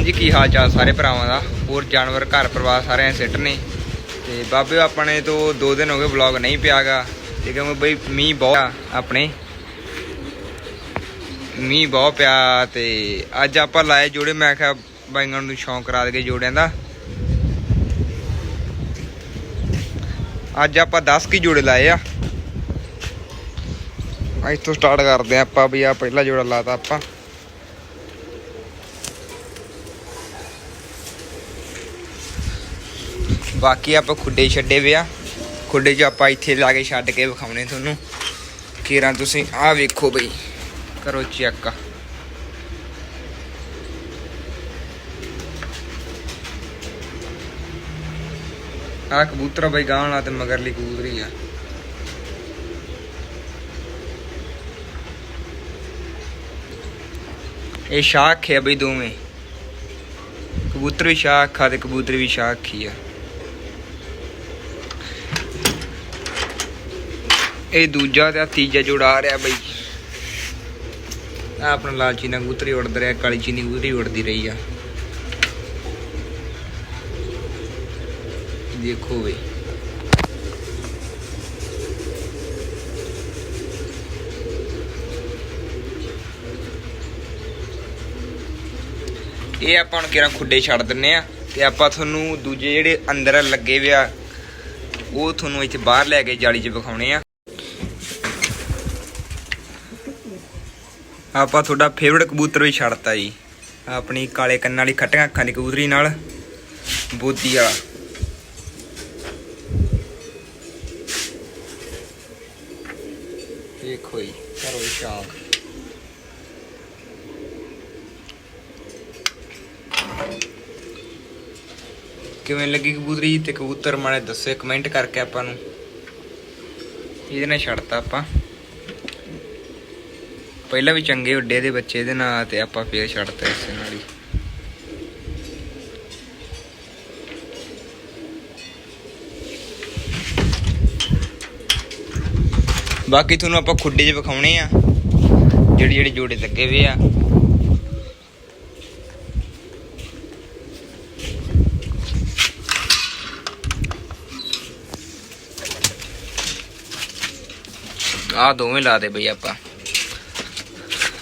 ਹਾਂਜੀ, ਕੀ ਹਾਲ ਚਾਲ ਸਾਰੇ ਭਰਾਵਾਂ ਦਾ? ਹੋਰ ਜਾਨਵਰ, ਘਰ ਪਰਿਵਾਰ ਸਾਰਿਆਂ ਸਿੱਟ ਨੇ। ਤੇ ਬਾਬੇ, ਆਪਣੇ ਤੋਂ ਦੋ ਦਿਨ ਹੋ ਗਏ ਵਲੌਗ ਨਹੀਂ ਪਿਆਗਾ। ਤੇ ਕਿਉਂਕਿ ਬਈ ਮੀਂਹ ਬਹੁਤ ਆਪਣੇ। ਮੀਂਹ ਬਹੁਤ ਪਿਆ ਤੇ ਅੱਜ ਆਪਾਂ ਲਾਏ ਜੋੜੇ। ਮੈਂ ਕਿਹਾ ਬਾਈਆਂ ਨੂੰ ਸ਼ੌਂਕ ਕਰਾ ਦੇ ਜੋੜਿਆਂ ਦਾ। ਅੱਜ ਆਪਾਂ 10 ਕੀ ਜੋੜੇ ਲਾਏ ਆ। ਅੱਜ ਤੋਂ ਸਟਾਰਟ ਕਰਦੇ ਆ ਆਪਾਂ ਵੀ ਆ ਪਹਿਲਾ ਜੋੜਾ ਲਾਤਾ ਆਪਾਂ। ਬਾਕੀ ਆਪਾਂ ਖੁੱਡੇ ਛੱਡੇ ਪਿਆ ਖੁੱਡੇ 'ਚ ਆਪਾਂ ਇੱਥੇ ਲਾ ਕੇ ਛੱਡ ਕੇ ਵਿਖਾਉਣੇ ਤੁਹਾਨੂੰ। ਕੀਰਾਂ ਤੁਸੀਂ ਆਹ ਵੇਖੋ ਬਈ। ਕਰੋ ਚੈੱਕ। ਆਹ ਕਬੂਤਰ ਬਈ ਗਾਂ ਲਾ ਤੇ ਮਗਰਲੀ ਕਬੂਤਰੀ ਆ। ਇਹ ਸ਼ਾਖ ਹੈ ਬਈ ਦੋਵੇਂ। ਕਬੂਤਰ ਵੀ ਸ਼ਾਖ ਆ ਤੇ ਕਬੂਤਰ ਵੀ ਸ਼ਾਖ ਹੀ ਆ। ਇਹ ਦੂਜਾ ਤੇ ਤੀਜਾ ਜੋੜਾ ਆ ਰਿਹਾ ਬਈ। ਆ ਆਪਣਾ ਲਾਲਚੀ ਨਾਲ ਕਬੂਤਰੀ ਉੜਦ ਰਿਹਾ, ਕਾਲੀ ਚੀਨੀ ਕਬੂਤਰੀ ਉੜਦੀ ਰਹੀ ਆ। ਦੇਖੋ ਬਈ। ਇਹ ਆਪਾਂ ਹੁਣ ਕਿਹੜਾ ਖੁੱਡੇ ਛੱਡ ਦਿੰਨੇ ਆ, ਤੇ ਆਪਾਂ ਤੁਹਾਨੂੰ ਦੂਜੇ ਜਿਹੜੇ ਅੰਦਰ ਲੱਗੇ ਵੇ ਆ, ਉਹ ਤੁਹਾਨੂੰ ਇੱਥੇ ਬਾਹਰ ਲੈ ਕੇ ਜਾਲੀ 'ਚ ਵਿਖਾਉਣੇ ਆ। ਆਪਾਂ ਤੁਹਾਡਾ ਫੇਵਰਟ ਕਬੂਤਰ ਵੀ ਛੱਡਤਾ ਜੀ। ਆਪਣੀ ਕਾਲੇ ਕੰਨਾਂ ਵਾਲੀ ਖੱਟੀਆਂ ਅੱਖਾਂ ਦੀ ਕਬੂਤਰੀ ਨਾਲ, ਬੋਦੀ ਵਾਲਾ। ਦੇਖੋ ਜੀ, ਕਰੋ ਜੀ ਕਿਵੇਂ ਲੱਗੀ ਕਬੂਤਰੀ ਤੇ ਕਬੂਤਰ ਮਾਣੇ ਦੱਸੋ ਕਮੈਂਟ ਕਰਕੇ ਆਪਾਂ ਨੂੰ। ਇਹਦੇ ਨਾਲ ਛੱਡਤਾ ਆਪਾਂ। ਪਹਿਲਾਂ ਵੀ ਚੰਗੇ ਉੱਡੇ ਦੇ ਬੱਚੇ ਇਹਦੇ ਨਾਲ ਤੇ ਆਪਾਂ ਫੇਰ ਛੱਡਤਾ ਇਸੇ ਨਾਲ ਹੀ। ਬਾਕੀ ਤੁਹਾਨੂੰ ਆਪਾਂ ਖੁੱਡੇ 'ਚ ਵਿਖਾਉਣੇ ਆ, ਜਿਹੜੇ ਜਿਹੜੇ ਜੋੜੇ ਲੱਗੇ ਹੋਏ ਆ। ਆ ਦੋਵੇਂ ਲਾ ਦੇ ਬਈ ਆਪਾਂ।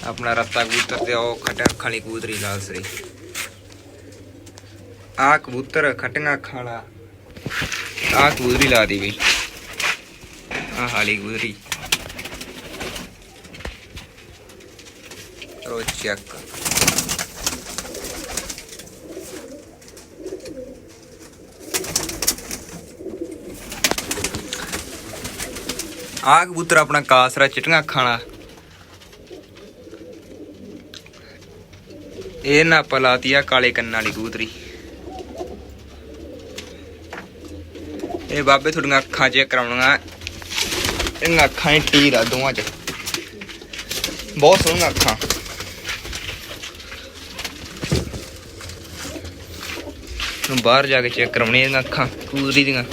ਆਪਣਾ ਰੱਤਾ ਕਬੂਤਰ ਤੇ ਉਹ ਖਟਿਆ ਅੱਖਾਂ ਕਬੂਤਰੀ ਲਾਲ ਆ ਕਬੂਤਰ ਖਟੀਆਂ ਅੱਖਾਂ ਵਾਲਾ। ਆ ਕਬੂਤਰੀ ਲਾ ਦੀ ਬਈ। ਆ ਹਾਲੀ ਕਬੂਤਰੀ। ਚਲੋ ਚੈੱਕ ਆ ਕਬੂਤਰ ਆਪਣਾ ਕਾਸਰਾ ਚਿਟੀਆਂ ਅੱਖਾਂ ਵਾਲਾ। ਇਹ ਨਾ ਆਪਾਂ ਲਾਤੀ ਆ ਕਾਲੇ ਕੰਨਾਂ ਵਾਲੀ ਕਬੂਤਰੀ। ਇਹ ਬਾਬੇ ਤੁਹਾਡੀਆਂ ਅੱਖਾਂ ਚੈੱਕ ਕਰਾਉਣੀਆਂ। ਇਹਨਾਂ ਅੱਖਾਂ ਹੀ ਟੀਰ ਆ ਦੋਵਾਂ ਚ। ਬਹੁਤ ਸੋਹਣੀਆਂ ਅੱਖਾਂ। ਨੂੰ ਬਾਹਰ ਜਾ ਕੇ ਚੈੱਕ ਕਰਾਉਣੀ ਇਹਨਾਂ ਅੱਖਾਂ, ਕਬੂਤਰੀ ਦੀਆਂ।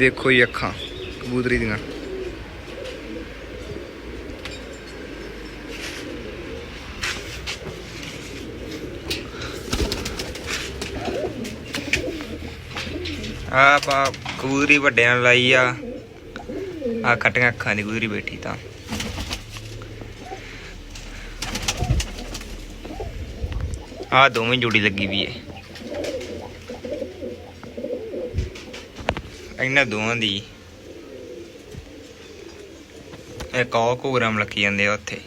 ਦੇਖੋ ਜੀ ਅੱਖਾਂ, ਕਬੂਤਰੀ ਦੀਆਂ। ਆ ਆਪਾਂ ਕਬੂਤਰੀ ਵੱਡਿਆਂ ਲਾਈ ਆ। ਆ ਖੱਟੀਆਂ ਅੱਖਾਂ ਦੀ ਕਬੂਤਰੀ ਬੈਠੀ ਤਾਂ। ਆ ਦੋਵੇਂ ਜੋੜੀ ਲੱਗੀ ਵੀ ਏ। ਇਹਨਾਂ ਦੋਵਾਂ ਦੀ ਇੱਕ ਉਹ ਕੋਗਰਾਮ ਲੱਗੀ ਜਾਂਦੇ ਆ ਉੱਥੇ।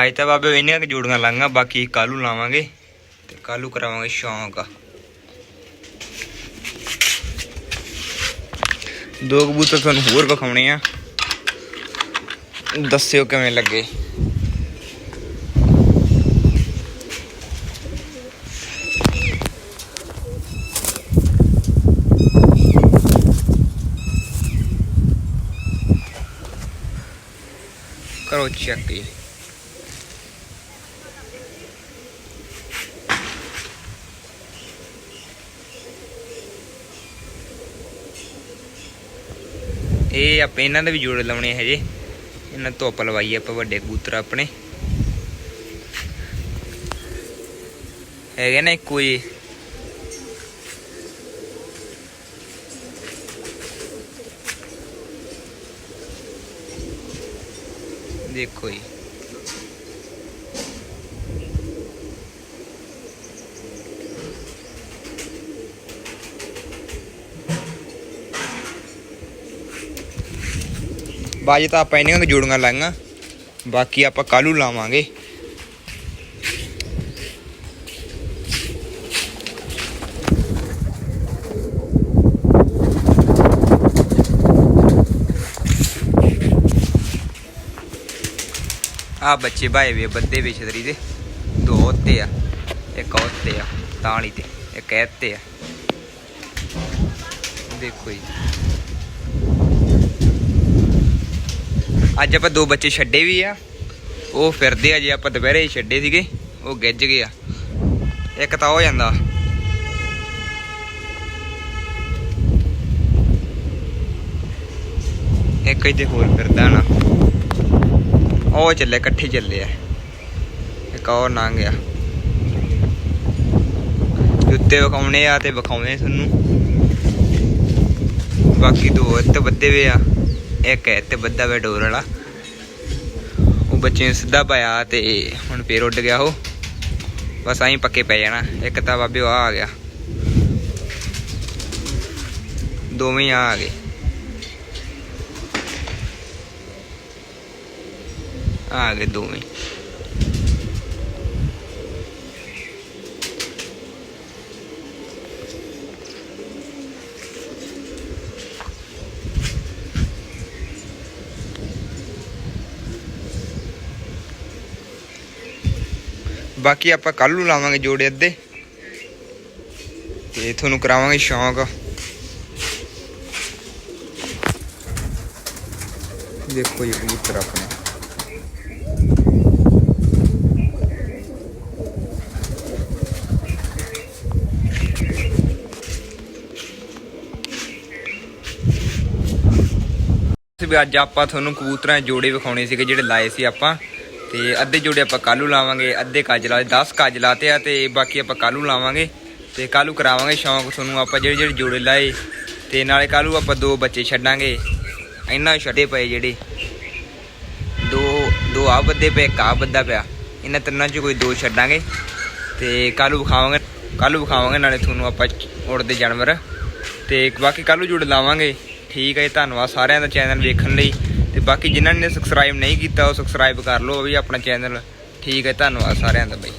ਅੱਜ ਤਾਂ ਬਾਬੇ ਇਹਨਾਂ ਕੁ ਜੋੜੀਆਂ ਲਾਂਗਾ ਬਾਕੀ ਕੱਲ੍ਹ ਨੂੰ ਲਾਵਾਂਗੇ ਤੇ ਕੱਲ੍ਹ ਨੂੰ ਕਰਾਵਾਂਗੇ ਸ਼ੌਂਕ ਦੋ ਕਬੂਤਰ ਤੁਹਾਨੂੰ ਹੋਰ ਵਿਖਾਉਣੇ ਆ। ਦੱਸਿਓ ਕਿਵੇਂ ਲੱਗੇ। ਕਰੋ ਚੈੱਕ ਜੀ ਇਹ ਆਪਾਂ ਇਹਨਾਂ ਦੇ ਵੀ ਜੋੜੇ ਲਾਉਣੇ ਹਜੇ। ਇਹਨਾਂ ਧੁੱਪ ਲਵਾਈ ਆਪਾਂ ਵੱਡੇ ਕਬੂਤਰ ਆਪਣੇ। ਹੈਗੇ ਨਾ ਇੱਕੋ ਦੇਖੋ ਜੀ। ਬਾਜੀ ਤਾਂ ਆਪਾਂ ਇਹਨਾਂ ਦੇ ਜੋੜੀਆਂ ਲਾਂਗਾ ਬਾਕੀ ਆਪਾਂ ਕੱਲੂ ਲਾਵਾਂਗੇ। ਆ ਬੱਚੇ ਭਾਏ ਵੇ ਬੱਦੇ ਵੇ ਛਤਰੀ ਦੇ। ਦੋ ਉੱਤੇ ਆ, ਇੱਕ ਉੱਤੇ ਆ, ਤਾਲੀ ਤੇ, ਇੱਕ ਇੱਥੇ ਆ। ਦੇਖੋ ਜੀ। ਅੱਜ ਆਪਾਂ ਦੋ ਬੱਚੇ ਛੱਡੇ ਵੀ ਆ। ਉਹ ਫਿਰਦੇ ਆ, ਜੇ ਆਪਾਂ ਦੁਪਹਿਰੇ ਹੀ ਛੱਡੇ ਸੀਗੇ, ਉਹ ਗਿੱਜ ਗਏ ਆ। ਇੱਕ ਤਾਂ ਹੋ ਜਾਂਦਾ। ਇੱਕ ਇੱਥੇ ਹੋਰ ਫਿਰਦਾ ਨਾ। ਉਹ ਚੱਲੇ, ਇਕੱਠੇ ਚੱਲੇ ਆ। ਇੱਕ ਹੋਰ ਲੰਘ ਗਿਆ। ਜੁੱਤੇ ਵਿਖਾਉਣੇ ਆ ਤੇ ਵਿਖਾਉਣੇ ਤੁਹਾਨੂੰ। ਬਾਕੀ ਦੋ ਇੱਥੇ ਬੱਦੇ ਵੇ ਆ। ਇੱਕ ਹੈ ਤੇ ਬੱਦਾ ਵੇ ਡੋਰ ਵਾਲਾ। ਉਹ ਬੱਚੇ ਨੂੰ ਸਿੱਧਾ ਪਾਇਆ ਤੇ ਹੁਣ ਫੇਰ ਉੱਡ ਗਿਆ ਉਹ। ਬਸ ਐਂ ਪੱਕੇ ਪੈ ਜਾਣਾ। ਇੱਕ ਤਾਂ ਬਾਬੇ ਉਹ ਆ ਗਿਆ। ਦੋਵੇਂ ਹੀ ਆ ਗਏ। ਆ ਗਏ ਦੋਵੇਂ ਬਾਕੀ ਆਪਾਂ ਕੱਲ ਨੂੰ ਲਾਵਾਂਗੇ ਜੋੜੇ ਅੱਧੇ। ਤੇ ਤੁਹਾਨੂੰ ਕਰਾਵਾਂਗੇ ਸ਼ੌਂਕ। ਦੇਖੋ ਇਹ ਕਬੂਤਰ ਆਪਣੇ। ਵੀ ਅੱਜ ਆਪਾਂ ਤੁਹਾਨੂੰ ਕਬੂਤਰਾਂ ਦੇ ਜੋੜੇ ਵਿਖਾਉਣੇ ਸੀਗੇ ਜਿਹੜੇ ਲਾਏ ਸੀ ਆਪਾਂ। ਤੇ ਅੱਧੇ ਜੋੜੇ ਆਪਾਂ ਕੱਲੂ ਲਾਵਾਂਗੇ, ਅੱਧੇ ਕੱਜ ਲਾਏ 10 ਕੱਜ ਲਾਤੇ ਆ ਤੇ ਬਾਕੀ ਆਪਾਂ ਕੱਲੂ ਲਾਵਾਂਗੇ। ਤੇ ਕੱਲੂ ਕਰਾਵਾਂਗੇ, ਸ਼ੌਂਕ ਤੁਹਾਨੂੰ ਆਪਾਂ ਜਿਹੜੇ ਜਿਹੜੇ ਜੋੜੇ ਲਾਏ। ਤੇ ਨਾਲੇ ਕੱਲੂ ਆਪਾਂ ਦੋ ਬੱਚੇ ਛੱਡਾਂਗੇ। ਇੰਨਾ ਛੱਡੇ ਪਏ ਜਿਹੜੇ। ਦੋ ਦੋ ਆ ਬੱਦੇ ਪਏ, ਇੱਕ ਆ ਬੱਦਾ ਪਿਆ। ਇਹਨਾਂ ਤਿੰਨਾਂ 'ਚ ਕੋਈ ਦੋ ਛੱਡਾਂਗੇ। ਤੇ ਕੱਲੂ ਵਿਖਾਵਾਂਗੇ ਕੱਲੂ ਵਿਖਾਵਾਂਗੇ, ਨਾਲੇ ਤੁਹਾਨੂੰ ਆਪਾਂ ਉੜਦੇ ਜਾਨਵਰ। ਤੇ ਬਾਕੀ ਕੱਲੂ ਜੋੜੇ ਲਾਵਾਂਗੇ। ਠੀਕ ਹੈ ਜੀ, ਧੰਨਵਾਦ ਸਾਰਿਆਂ ਦਾ ਚੈਨਲ ਵੇਖਣ ਲਈ। ਤੇ ਬਾਕੀ ਜਿਨ੍ਹਾਂ ਨੇ ਸਬਸਕ੍ਰਾਈਬ ਨਹੀਂ ਕੀਤਾ, ਉਹ ਸਬਸਕ੍ਰਾਈਬ ਕਰ ਲਓ, ਉਹ ਵੀ ਆਪਣਾ ਚੈਨਲ। ਠੀਕ ਹੈ, ਧੰਨਵਾਦ ਸਾਰਿਆਂ ਦਾ ਬਈ।